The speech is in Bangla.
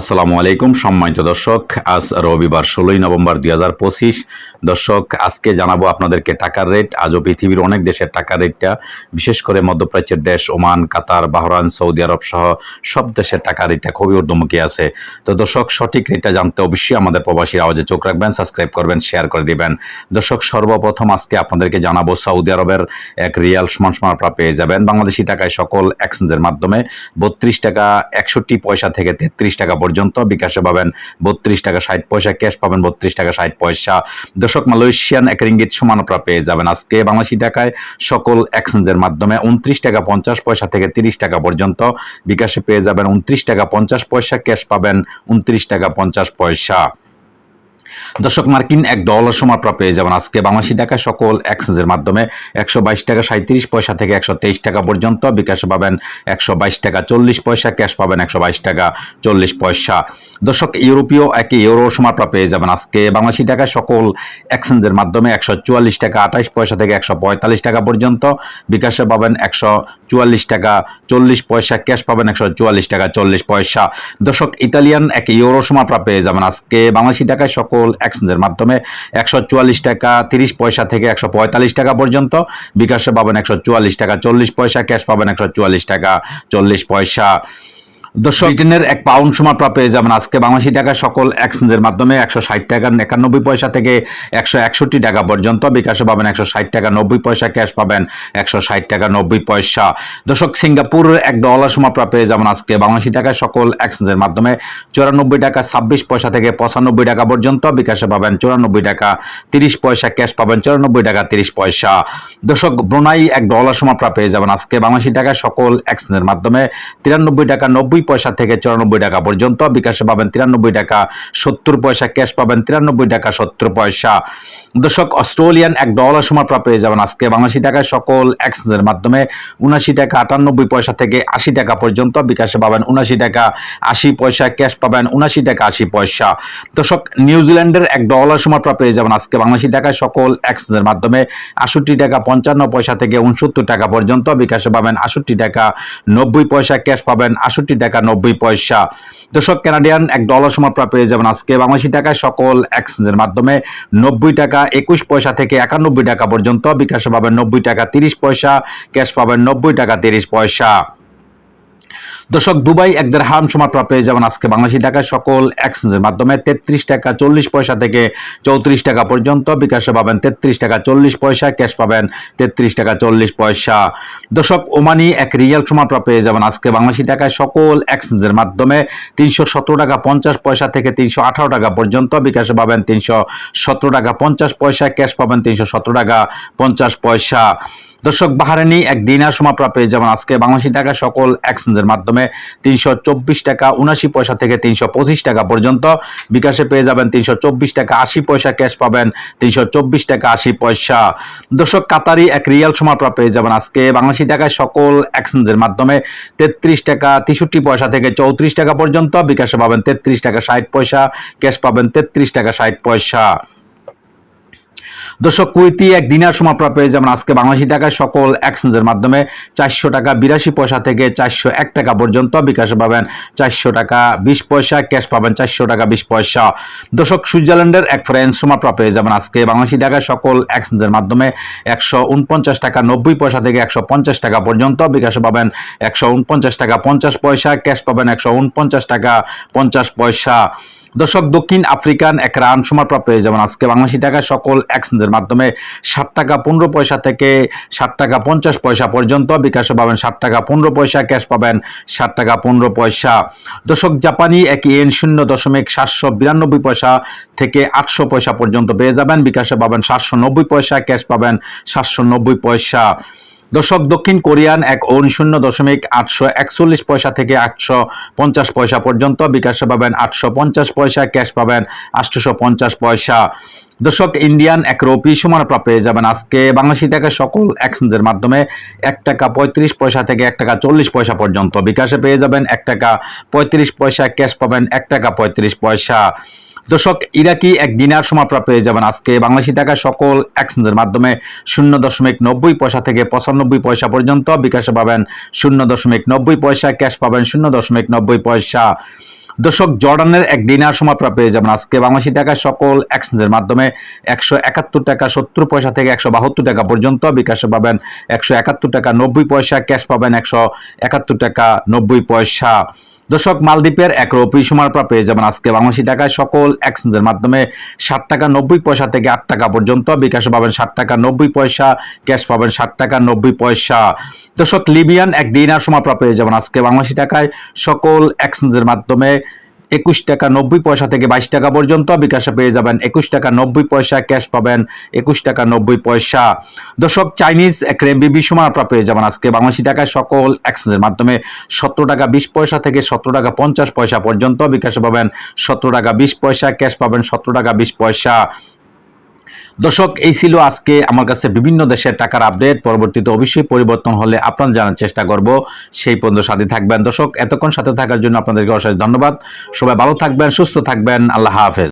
আসসালামু আলাইকুম, সম্মানিত দর্শক, আজ রবিবার ষোলোই নভেম্বর দুই হাজার পঁচিশ। দর্শক, আজকে জানাব আপনাদেরকে টাকার রেট। আজও পৃথিবীর অনেক দেশের টাকার রেটটা, বিশেষ করে মধ্যপ্রাচ্যের দেশ, ওমান, কাতার বাহরান সৌদি আরব সহ সব দেশের টাকার রেটটা খুবই ঊর্ধ্বমুখী আছে। তো দর্শক, সঠিক রেটটা জানতে অবশ্যই আমাদের প্রবাসী আওয়াজে চোখ রাখবেন, সাবস্ক্রাইব করবেন, শেয়ার করে দিবেন। দর্শক, সর্বপ্রথম আজকে আপনাদেরকে জানাব, সৌদি আরবের এক রিয়াল সমান সমান আপনারা পেয়ে যাবেন। বাংলাদেশি টাকায় সকল এক্সচেঞ্জের মাধ্যমে বত্রিশ টাকা, একষট্টি পয়সা থেকে তেত্রিশ টাকা পর্যন্ত বিকাশে পাবেন বত্রিশ টাকা ষাট পয়সা, ক্যাশ পাবেন বত্রিশ টাকা ষাট পয়সা। দর্শক, মালয়েশিয়ান এক রিঙ্গিত সমান পেয়ে যাবেন আজকে বাংলাদেশি টাকায় সকল এক্সচেঞ্জের মাধ্যমে উনত্রিশ টাকা পঞ্চাশ পয়সা থেকে তিরিশ টাকা পর্যন্ত। বিকাশে পেয়ে যাবেন উনত্রিশ টাকা পঞ্চাশ পয়সা, ক্যাশ পাবেন উনত্রিশ টাকা পঞ্চাশ পয়সা। দর্শক, মার্কিন এক ডলার আপনারা পেয়ে যাবেন। আজকে বাংলাদেশি টাকা সকল এক্সচেঞ্জের মাধ্যমে একশো বাইশ টাকা সাঁত্রিশ পয়সা থেকে একশো তেইশ টাকা পর্যন্ত। বিকাশে পাবেন একশো বাইশ টাকা চল্লিশ পয়সা, ক্যাশ পাবেন একশো বাইশ টাকা চল্লিশ পয়সা। দর্শক, ইউরোপীয় এক ইউরো আপনারা পেয়ে যাবেন। আজকে বাংলাদেশি টাকা সকল এক্সচেঞ্জের মাধ্যমে একশো চুয়াল্লিশ টাকা আঠাইশ পয়সা থেকে একশো পঁয়তাল্লিশ টাকা পর্যন্ত। বিকাশে পাবেন একশো চুয়াল্লিশ টাকা চল্লিশ পয়সা, ক্যাশ পাবেন একশো চুয়াল্লিশ টাকা চল্লিশ পয়সা। দর্শক, ইতালিয়ান এক ইউরো সময় আপনারা পেয়ে যাবেন। আজকে বাংলাদেশি টাকায় সকল এক্সচেঞ্জের মাধ্যমে একশো চুয়াল্লিশ টাকা তিরিশ পয়সা থেকে একশো পঁয়তাল্লিশ টাকা পর্যন্ত। বিকাশে পাবেন একশো চুয়াল্লিশ টাকা চল্লিশ পয়সা, ক্যাশ পাবেন একশো চুয়াল্লিশ টাকা চল্লিশ পয়সা। দর্শক ব্রিটেনের এক পাউন্ড আপনারা পেয়ে যাবেন। আজকে বাংলাদেশি টাকা সকল এক্সচেঞ্জের মাধ্যমে একশো ষাট টাকা, একানব্বই পয়সা থেকে একশো একষট্টি টাকা পর্যন্ত। বিকাশে পাবেন একশো ষাট টাকা, নব্বই পয়সা, ক্যাশ পাবেন একশো ষাট টাকা, নব্বই পয়সা। দর্শক, সিঙ্গাপুর এক ডলার আপনারা পেয়ে যাবেন আজকে বাংলাদেশি টাকা সকল এক্সচেঞ্জের মাধ্যমে। চুরানব্বই টাকা, ছাব্বিশ পয়সা থেকে পঁচানব্বই টাকা পর্যন্ত। বিকাশে পাবেন চুরানব্বই টাকা, তিরিশ পয়সা, ক্যাশ পাবেন চুরানব্বই টাকা, তিরিশ পয়সা। দর্শক, ব্রোনাই এক ডলার আপনারা পেয়ে যাবেন আজকে বাংলাদেশি টাকা সকল এক্সচেঞ্জের মাধ্যমে। তিরানব্বই টাকা, নব্বই পয়সা থেকে চুরানব্বই টাকা পর্যন্ত, বিকাশে পাবেন তিরানব্বই টাকা সত্তর পয়সা, ক্যাশ পাবেন তিরানব্বই টাকা সত্তর পয়সা। দর্শক, অস্ট্রেলিয়ান এক ডলার সময় আপনারা পেয়ে যাবেন আজকে বাংলাদেশি টাকায় সকল এক্সচেঞ্জের মাধ্যমে। উনাশি টাকা আটানব্বই পয়সা থেকে আশি টাকা পর্যন্ত, বিকাশে পাবেন উনাশি টাকা আশি পয়সা, ক্যাশ পাবেন উনাশি টাকা আশি পয়সা। দর্শক নিউজিল্যান্ডের এক ডলার সময় আপনারা পেয়ে যাবেন আজকে বাংলাদেশি টাকায় সকল এক্সচেঞ্জের মাধ্যমে। আষট্টি টাকা পঞ্চান্ন পয়সা থেকে উনসত্তর টাকা পর্যন্ত, বিকাশে পাবেন আষট্টি টাকা নব্বই পয়সা, ক্যাশ পাবেন আষট্টি টাকা নব্বই পয়সা। দর্শক কানাডিয়ান এক ডলার সময় প্রায় পেয়ে যাবেন আজকে। বাংলাদেশি টাকায় সকল এক্সচেঞ্জের মাধ্যমে নব্বই টাকা, একুশ পয়সা থেকে একানব্বই টাকা পর্যন্ত। বিকাশে পাবেন নব্বই টাকা, তিরিশ পয়সা। ক্যাশ পাবেন নব্বই টাকা, তিরিশ পয়সা। দর্শক, দুবাই এক দেড়হাম সময় আপনারা পেয়ে যাবেন আজকে বাংলাদেশি টাকায় সকল এক্সচেঞ্জের মাধ্যমে তেত্রিশ টাকা চল্লিশ পয়সা থেকে চৌত্রিশ টাকা পর্যন্ত। বিকাশে পাবেন তেত্রিশ টাকা চল্লিশ পয়সা, ক্যাশ পাবেন তেত্রিশ টাকা চল্লিশ পয়সা। দর্শক, ওমানি এক রিয়াল আপনারা পেয়ে যাবেন আজকে বাংলাদেশি টাকায় সকল এক্সচেঞ্জের মাধ্যমে তিনশো সতেরো টাকা পঞ্চাশ পয়সা থেকে তিনশো আঠারো টাকা পর্যন্ত। বিকাশে পাবেন তিনশো সতেরো টাকা পঞ্চাশ পয়সা, ক্যাশ পাবেন তিনশো সতেরো টাকা পঞ্চাশ পয়সা। দর্শক বাহারানি এক দিনার সময় আপনারা পেয়ে যাবেন আজকে বাংলাদেশি টাকা সকল এক্সচেঞ্জের মাধ্যমে। তিনশো চব্বিশ টাকা উনাশি পয়সা থেকে তিনশো পঁচিশ টাকা পর্যন্ত। বিকাশে পেয়ে যাবেন তিনশো চব্বিশ টাকা আশি পয়সা, ক্যাশ পাবেন তিনশো চব্বিশ টাকা আশি পয়সা। দর্শক, কাতারি এক রিয়াল সময় আপনারা পেয়ে যাবেন আজকে বাংলাদেশি টাকায় সকল এক্সচেঞ্জের মাধ্যমে। তেত্রিশ টাকা তেষট্টি পয়সা থেকে চৌত্রিশ টাকা পর্যন্ত। বিকাশে পাবেন তেত্রিশ টাকা ষাট পয়সা, ক্যাশ পাবেন তেত্রিশ টাকা ষাট পয়সা। দর্শক কুইতি এক দিনার আপনারা পেয়ে যাবেন আজকে বাংলাদেশি টাকায় সকল এক্সচেঞ্জের মাধ্যমে চারশো টাকা বিরাশি পয়সা থেকে চারশো এক টাকা পর্যন্ত বিকাশে পাবেন। চারশো টাকা বিশ পয়সা, ক্যাশ পাবেন চারশো টাকা বিশ পয়সা। দর্শক, সুইজারল্যান্ডের এক ফ্রেন্স সময় আপনারা পেয়ে যাবেন আজকে বাংলাদেশি টাকায় সকল এক্সচেঞ্জের মাধ্যমে একশো উনপঞ্চাশ টাকা নব্বই পয়সা থেকে একশো পঞ্চাশ টাকা পর্যন্ত বিকাশে পাবেন। একশো উনপঞ্চাশ টাকা পঞ্চাশ পয়সা, ক্যাশ পাবেন একশো উনপঞ্চাশ টাকা পঞ্চাশ পয়সা। দর্শক, দক্ষিণ আফ্রিকান এক রান সময় প্রাপ্ত হয়ে যাবেন আজকে বাংলাদেশি টাকা সকল এক্সচেঞ্জের মাধ্যমে ষাট টাকা পনেরো পয়সা থেকে ষাট টাকা পঞ্চাশ পয়সা পর্যন্ত বিকাশে পাবেন ষাট টাকা পনেরো পয়সা, ক্যাশ পাবেন ষাট টাকা পনেরো পয়সা। দর্শক, জাপানি এক এন শূন্য দশমিক সাতশো বিরানব্বই পয়সা থেকে আটশো পয়সা পর্যন্ত পেয়ে যাবেন। বিকাশে পাবেন সাতশো নব্বই পয়সা, ক্যাশ পাবেন সাতশো নব্বই পয়সা। দর্শক, দক্ষিণ কোরিয়ান এক শূন্য দশমিক আটশো একচল্লিশ পয়সা থেকে আটশো পঞ্চাশ পয়সা পর্যন্ত বিকাশে পাবেন আটশো পঞ্চাশ পয়সা, ক্যাশ পাবেন আটশোশো পঞ্চাশ পয়সা। দর্শক, ইন্ডিয়ান এক রুপি সমান পেয়ে যাবেন আজকে। বাংলাদেশি টাকা সকল এক্সচেঞ্জের মাধ্যমে এক টাকা পঁয়ত্রিশ পয়সা থেকে এক টাকা চল্লিশ পয়সা পর্যন্ত বিকাশে পেয়ে যাবেন এক টাকা পঁয়ত্রিশ পয়সা, ক্যাশ পাবেন এক টাকা পঁয়ত্রিশ পয়সা। দর্শক, ইরাকি এক দিনার সময় হয়ে যাবেন আজকে। বাংলাদেশি টাকা সকল এক্সচেঞ্জের মাধ্যমে শূন্য দশমিক নব্বই পয়সা থেকে পঁচানব্বই পয়সা পর্যন্ত বিকাশে পাবেন শূন্য দশমিক নব্বই পয়সা, ক্যাশ পাবেন শূন্য দশমিক নব্বই পয়সা। দর্শক, জর্ডানের এক দিনার সময় আপনারা পেয়ে যাবেন আজকে। বাংলাদেশি টাকায় সকল এক্সচেঞ্জের মাধ্যমে একশো একাত্তর টাকা সত্তর পয়সা থেকে একশো বাহাত্তর টাকা পর্যন্ত বিকাশে পাবেন একশো একাত্তর টাকা নব্বই পয়সা, ক্যাশ পাবেন একশো একাত্তর টাকা নব্বই পয়সা। দর্শক, মালদ্বীপের এক রুপি পর পেয়ে যাবেন আজকে বাংলাদেশি টাকায় সকল এক্সচেঞ্জের মাধ্যমে সাত টাকা নব্বই পয়সা থেকে আট টাকা পর্যন্ত। বিকাশ পাবেন সাত টাকা নব্বই পয়সা, ক্যাশ পাবেন ষাট টাকা নব্বই পয়সা। দর্শক, লিবিয়ান এক দিনার সময় পর পেয়ে যাবেন আজকে বাংলাদেশি টাকায় সকল এক্সচেঞ্জের মাধ্যমে। একুশ টাকা নব্বই পয়সা থেকে বাইশ টাকা পর্যন্ত বিকাশে পেয়ে যাবেন একুশ টাকা নব্বই পয়সা, ক্যাশ পাবেন একুশ টাকা নব্বই পয়সা। দর্শক, চাইনিজ ক্রেমবিবি রেমবিবি সময় আপনারা পেয়ে যাবেন আজকে বাংলাদেশি টাকায় সকল এক্সচেঞ্জের মাধ্যমে। সতেরো টাকা বিশ পয়সা থেকে সতেরো টাকা পঞ্চাশ পয়সা পর্যন্ত বিকাশে পাবেন। সতেরো টাকা বিশ পয়সা, ক্যাশ পাবেন সতেরো টাকা বিশ পয়সা। দর্শক, এই ছিল আজকে আমার কাছে বিভিন্ন দেশের টাকার আপডেট পরবর্তীতে অবশ্যই পরিবর্তন হলে আপনার জানার চেষ্টা করব। সেই পর্যন্ত সাথে থাকবেন। দর্শক, এতক্ষণ সাথে থাকার জন্য আপনাদেরকে অশেষ ধন্যবাদ। সবাই ভালো থাকবেন, সুস্থ থাকবেন। আল্লাহ হাফেজ।